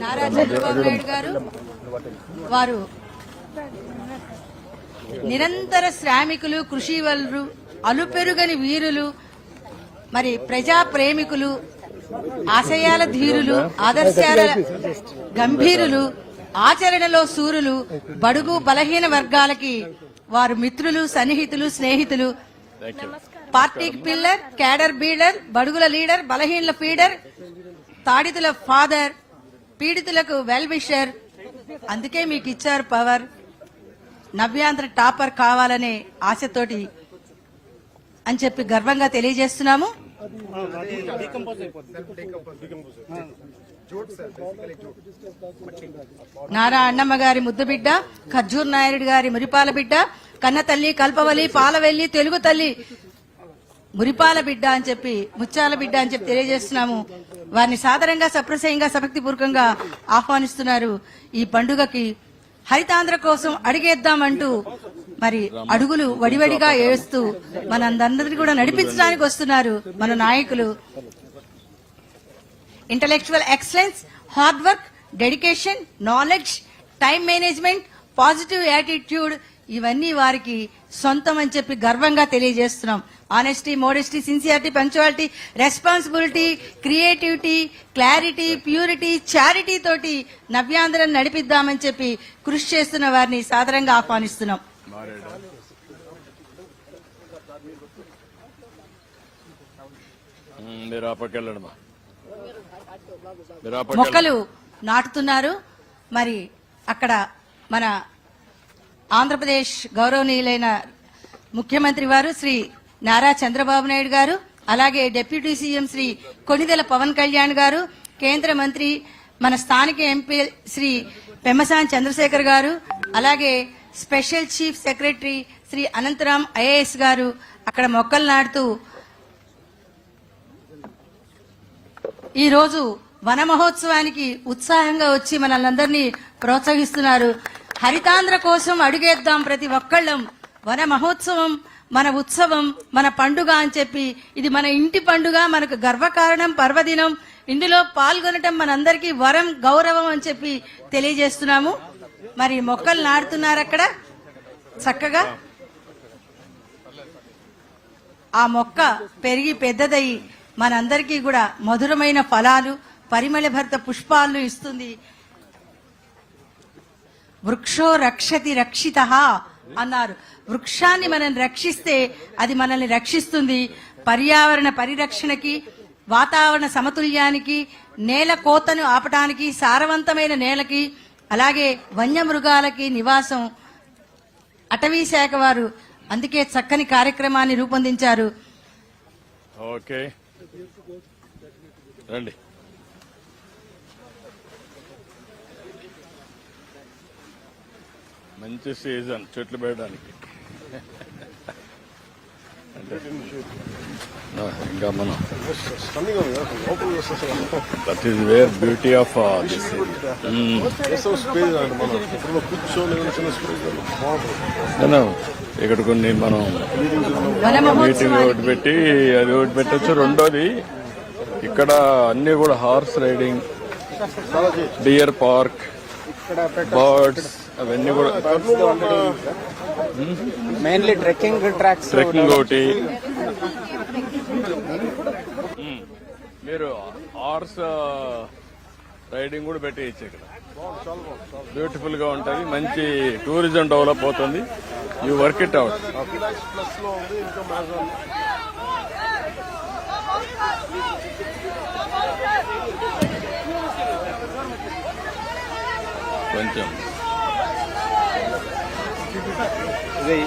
నారా చంద్రబాబు నాయుడు గారు వారు నిరంతర శ్రామికులు కృషి వలరు అలుపెరుగని వీరులు మరి ప్రజా ప్రేమికులు ఆశయాల ధీరులు ఆదర్శాల గంభీరులు ఆచరణలో సూరులు బడుగు బలహీన వర్గాలకి వారు మిత్రులు సన్నిహితులు స్నేహితులు. పార్టీకి పిల్లర్ క్యాడర్ బీడర్ బడుగుల లీడర్ బలహీనల ఫీడర్ తాడితుల ఫాదర్ పీడితులకు వెల్ విషర్. అందుకే మీకు ఇచ్చారు పవర్. నవ్యాంధ్ర టాపర్ కావాలనే ఆశతోటి అని చెప్పి గర్వంగా తెలియజేస్తున్నాము. నారా అన్నమ్మ గారి ముద్దు బిడ్డ ఖర్జూర్ నాయుడు గారి మురిపాల బిడ్డ కన్న తల్లి కల్పవలి పాలవెల్లి తెలుగు తల్లి మురిపాల బిడ్డ అని చెప్పి ముత్యాల బిడ్డ అని చెప్పి తెలియజేస్తున్నాము. వారిని సాధారణంగా సప్రసయంగా సభక్తిపూర్వకంగా ఆహ్వానిస్తున్నారు. ఈ పండుగకి హరితాంధ్ర కోసం అడిగేద్దామంటూ మరి అడుగులు వడివడిగా ఏడుస్తూ మనందరినీ కూడా నడిపించడానికి వస్తున్నారు మన నాయకులు. Intellectual excellence hard work dedication knowledge time management positive attitude ఇవన్నీ వారికి సొంతం అని చెప్పి గర్వంగా తెలియజేస్తున్నాం. Honesty modesty sincerity punctuality responsibility creativity clarity purity charity తోటి నవ్యాంధ్రం నడిపిద్దామని చెప్పి కృషి చేస్తున్న వారిని సాదరంగా ఆహ్వానిస్తున్నాం. మొక్కలు నాటుతున్నారు. మరి అక్కడ మన ఆంధ్రప్రదేశ్ గౌరవనీయులైన ముఖ్యమంత్రి వారు శ్రీ నారా చంద్రబాబు నాయుడు గారు అలాగే డిప్యూటీ సీఎం శ్రీ కొనిదెల పవన్ కళ్యాణ్ గారు కేంద్ర మంత్రి మన స్థానిక ఎంపీ శ్రీ పెమ్మసాని చంద్రశేఖర్ గారు అలాగే special chief secretary Shri Anantharam IAS garu అక్కడ మొక్కలు నాటుతూ ఈరోజు వన మహోత్సవానికి ఉత్సాహంగా వచ్చి మనల్ని ప్రోత్సహిస్తున్నారు. హరితాంధ్ర కోసం అడుగేద్దాం ప్రతి ఒక్కళ్ళం. వన మహోత్సవం మన ఉత్సవం మన పండుగ అని చెప్పి ఇది మన ఇంటి పండుగ మనకు గర్వకారణం పర్వదినం. ఇందులో పాల్గొనటం మనందరికీ వరం గౌరవం అని చెప్పి తెలియజేస్తున్నాము. మరి మొక్కలు నాటుతున్నారు అక్కడ. చక్కగా ఆ మొక్క పెరిగి పెద్దదయ్యి మనందరికీ కూడా మధురమైన ఫలాలు పరిమళ భర్త పుష్పాలను ఇస్తుంది. వృక్షో రక్షతి రక్షిత అన్నారు. వృక్షాన్ని మనం రక్షిస్తే అది మనల్ని రక్షిస్తుంది. పర్యావరణ పరిరక్షణకి వాతావరణ సమతుల్యానికి నేల కోతను ఆపటానికి సారవంతమైన నేలకి అలాగే వన్యమృగాలకి నివాసం. అటవీ శాఖ వారు అందుకే చక్కని కార్యక్రమాన్ని రూపొందించారు. ఓకే. రండి. మంచి సీజన్ చెట్లు పెట్టడానికి ఇంకా మనం that is where beauty of this ఇక్కడ కొన్ని మనం మీటింగ్ ఒకటి పెట్టి అది ఒకటి పెట్టచ్చు. రెండోది ఇక్కడ అన్ని కూడా horse riding deer park birds అవన్నీ కూడా. మెయిన్లీ ట్రెక్కింగ్ ట్రాక్స్ ట్రెక్కింగ్ ఒకటి. మ్మ్. మీరు హార్స్ రైడింగ్ కూడా పెట్టేయచ్చు ఇక్కడ. బ్యూటిఫుల్గా ఉంటది మంచి టూరిజం డెవలప్ అవుతుంది. యూ వర్క్ ఇట్ అవుట్ ప్లస్లో ఉంది ఇంకా మ్యాజాన్ కొంచెం. ఇది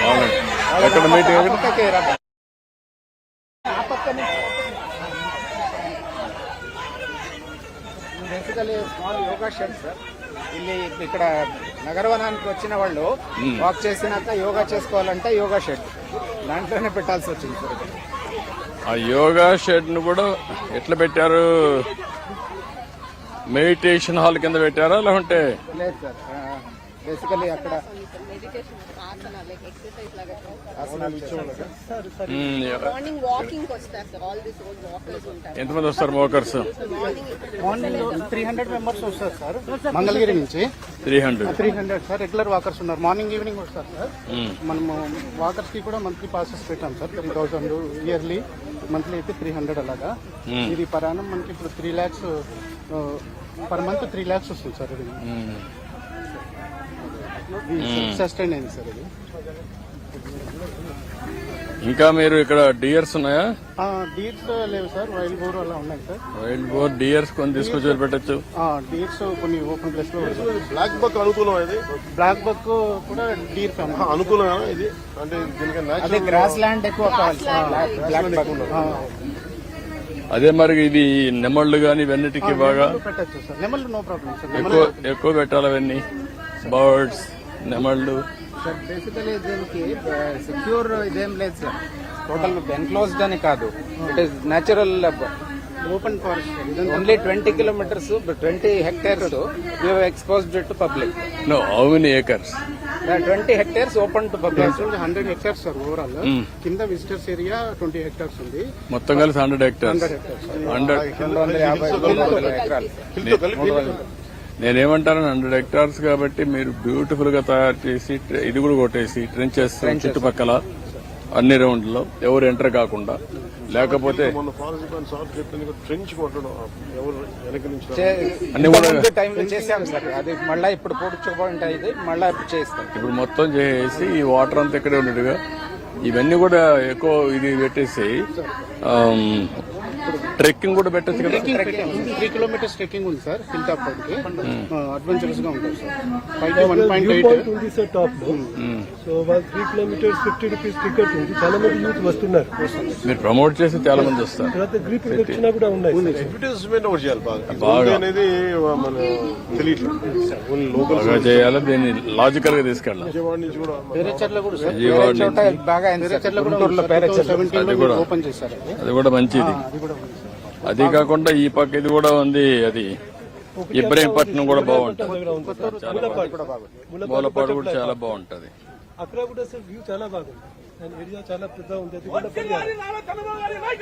బాగుంది ఎక్కడ మీటింగ్ ఎక్కడ పక్కకి రా. Basically small yoga shed sir ಇಲ್ಲಿ ఇక్కడ నగరవనానికి వచ్చిన వాళ్ళు వాక్ చేసినాక యోగా చేసుకోవాలంటే యోగా షెడ్ దాంట్లోనే పెట్టాల్సి వచ్చింది సార్ ఆ యోగా షెడ్ను కూడా ఎట్లా పెట్టారు? మెడిటేషన్ హాల్ కింద పెట్టారా? లేకుంటే లేదు సార్. బేసికలీ అక్కడ మ్మ్, మార్నింగ్ వాకింగ్ వస్తారు sir all this road walkers ఉంటారు. ఎంతమంది వస్తారు మోకర్స్ మార్నింగ్ త్రీ హండ్రెడ్ మెంబర్స్ వస్తారు సార్. మంగళగిరి నుంచి three hundred three hundred sir. Regular walkers ఉన్నారు. మార్నింగ్ ఈవినింగ్ వస్తారు సార్. మనము వాకర్స్కి కూడా మంత్లీ పాసెస్ పెట్టాం sir. Three thousand yearly monthly అయితే త్రీ హండ్రెడ్ అలాగా. ఇది పర్ యానం మనకి ఇప్పుడు three lakhs per month three lakhs వస్తుంది సార్ ఇది సస్టైన్ అయింది సార్ ఇది. ఇంకా మీరు ఇక్కడ డియర్స్ ఉన్నాయా? డీర్స్ లేవు సార్. వైల్డ్ బోర్ అలా ఉన్నాయి సార్. వైల్డ్ బోర్ డియర్స్ కొన్ని తీసుకొచ్చి వదిలిపెట్టచ్చు. డీర్స్ కొన్ని ఓపెన్ ప్లేస్లో బ్లాక్ బక్ అనుకూలం ఇది? బ్లాక్ బక్ కూడా డీర్ ఫ్యామిలీ అనుకూలమేనా ఇది? అంటే దీనికి అదే గ్రాస్ ల్యాండ్ ఎక్కువ కావాలి బ్లాక్ బక్ అదే మరి ఇది నెమళ్ళు గాని ఇవన్నిటికీ బాగా పెట్టచ్చు సార్. నెమల్ నో ప్రాబ్లం సార్. ఎక్కువ ఎక్కువ పెట్టాలి అవన్నీ. బర్డ్స్ నెమళ్ళు. సార్ బేసికలీ దీనికి సెక్యూర్ ఇదేం లేదు సార్ టోటల్ ఎన్క్లోజ్డ్ అని కాదు. It is natural open forest only twenty kilometres twenty hectares you exposed to public no how many acres twenty hectares open to public hundred hectares sir overall కింద visitors area twenty hectares ఉంది. మొత్తం కలిసి hundred hectares hundred రెండు వందల యాభై ఎకరాలు. నేనేమంటాను hundred hectares కాబట్టి మీరు బ్యూటిఫుల్గా తయారు చేసి ఇది కూడా కొట్టేసి ట్రెంచెస్ చుట్టుపక్కల అన్ని రౌండ్లో ఎవరు ఎంటర్ కాకుండా లేకపోతే మళ్ళీ ఇప్పుడు మళ్ళీ ఇప్పుడు చేస్తాం. ఇప్పుడు మొత్తం చేసి ఈ వాటర్ అంతా ఇక్కడే ఉన్నట్టుగా ఇవన్నీ కూడా ఎక్కువ ఇది పెట్టేసి ట్రెక్కింగ్ కూడా పెట్టచ్చు కదా? త్రీ కిలోమీటర్స్ ట్రెక్కింగ్ ఉంది సార్ హిల్ టాప్ అడ్వెంచరస్గా ఉంటుంది సార్. పైకి వన్ పాయింట్ ఎయిట్ పాయింట్ ఉంది సార్ టాప్ సో వాళ్ళు three kilometres fifty rupees ticket ఉంది. చాలా మంది యూత్ వస్తున్నారు. మీరు ప్రమోట్ చేసి చాలా మంది వస్తారు. తర్వాత గ్రీప్ ప్రదక్షిణ కూడా ఉన్నాయి. అడ్వర్టైజ్మెంట్ ఒకటి చేయాలి బాగా. అనేది మన తెలియట్లేదు. చేయాలి దీన్ని లాజికల్గా తీసుకెళ్ళాలి. విజయవాడ నుంచి కూడా విజయవాడ బాగా. ఓపెన్ చేశారు. అది. అది కూడా మంచిది. అది కాకుండా ఈ పక్క ఇది కూడా ఉంది అది ఇబ్రహీంపట్నం కూడా బాగుంటుంది. మూలపాడు. కూడా చాలా బాగుంటది అక్కడ కూడా సార్ వ్యూ చాలా బాగుంది అండ్ ఏరియా చాలా పెద్ద ఉంది అది కూడా పర్యావరణం.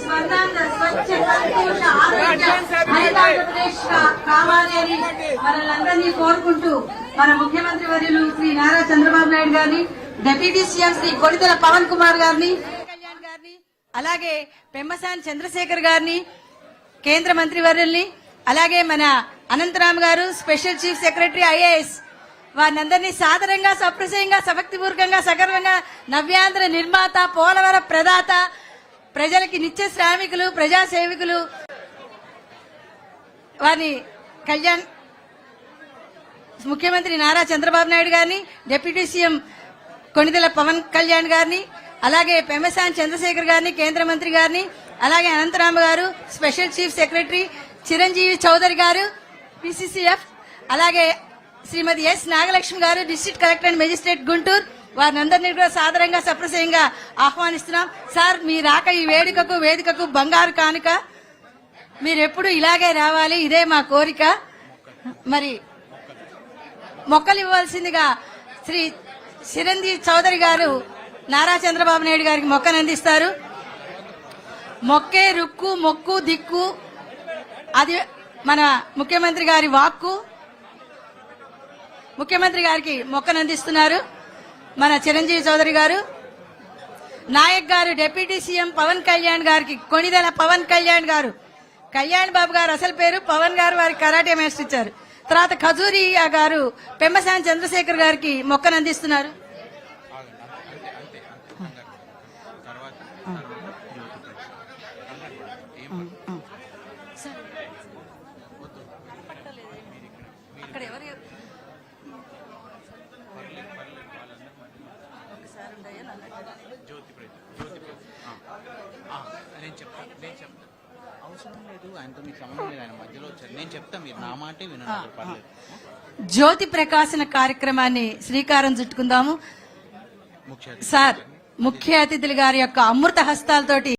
స్వర్ణాంధ్ర స్వచ్ఛ సంతోష ఆరోగ్య హరితాంధ్రప్రదేశ్ కావాలి అని మనల్ని కోరుకుంటూ మన ముఖ్యమంత్రి వర్యులు శ్రీ నారా చంద్రబాబు నాయుడు గారిని డిప్యూటీ సీఎం శ్రీ కొడితల పవన్ కుమార్ గారిని కళ్యాణ్ గారిని అలాగే పెమ్మసాని చంద్రశేఖర్ గారిని కేంద్ర మంత్రి వర్యుల్ని అలాగే మన Anantharam garu special chief secretary IAS వారినందరినీ సాదరంగా సప్రశయంగా సభక్తిపూర్వకంగా సగర్వంగా నవ్యాంధ్ర నిర్మాత పోలవర ప్రదాత ప్రజలకి నిత్య శ్రామికులు ప్రజాసేవికులు వారిని కళ్యాణ్ ముఖ్యమంత్రి నారా చంద్రబాబు నాయుడు గారిని డిప్యూటీ సీఎం కొణిదెల పవన్ కళ్యాణ్ గారిని అలాగే పెమసాని చంద్రశేఖర్ గారిని కేంద్ర మంత్రి గారిని అలాగే Anantharama garu special chief secretary Chiranjeevi Chowdary garu PCCF అలాగే Shrimati S Nagalakshmi garu district collector and magistrate Guntur. వారిని అందరినీ కూడా సాదరంగా సప్రసయంగా ఆహ్వానిస్తున్నాం. సార్ మీ రాక ఈ వేడుకకు వేదికకు బంగారు కానుక. మీరెప్పుడు ఇలాగే రావాలి ఇదే మా కోరిక. మరి మొక్కలు ఇవ్వాల్సిందిగా శ్రీ చిరంజీవి చౌదరి గారు నారా చంద్రబాబు నాయుడు గారికి మొక్కను అందిస్తారు. మొక్కే రుక్కు మొక్కు దిక్కు అది మన ముఖ్యమంత్రి గారి వాక్కు. ముఖ్యమంత్రి గారికి మొక్కను అందిస్తున్నారు మన చిరంజీవి చౌదరి గారు. నాయక్ గారు డిప్యూటీ సీఎం పవన్ కళ్యాణ్ గారికి కొణిదెల పవన్ కళ్యాణ్ గారు కళ్యాణ్ బాబు గారు అసలు పేరు పవన్ గారు వారి కరాటే మాస్టర్ ఇచ్చారు. తర్వాత ఖజూరియా గారు పెంబసాని చంద్రశేఖర్ గారికి మొక్కను అందిస్తున్నారు. నేను చెప్తాను నేను చెప్తాను అవసరం లేదు. ఆయనతో మీకు సంబంధం లేదు. ఆయన మధ్యలో వచ్చారు. నేను చెప్తాను మీరు నా మాటే వినండి. పర్లేదు. జ్యోతి ప్రకాశన కార్యక్రమాన్ని శ్రీకారం చుట్టుకుందాము. సార్ ముఖ్య అతిథులు గారి యొక్క అమృత హస్తాలతోటి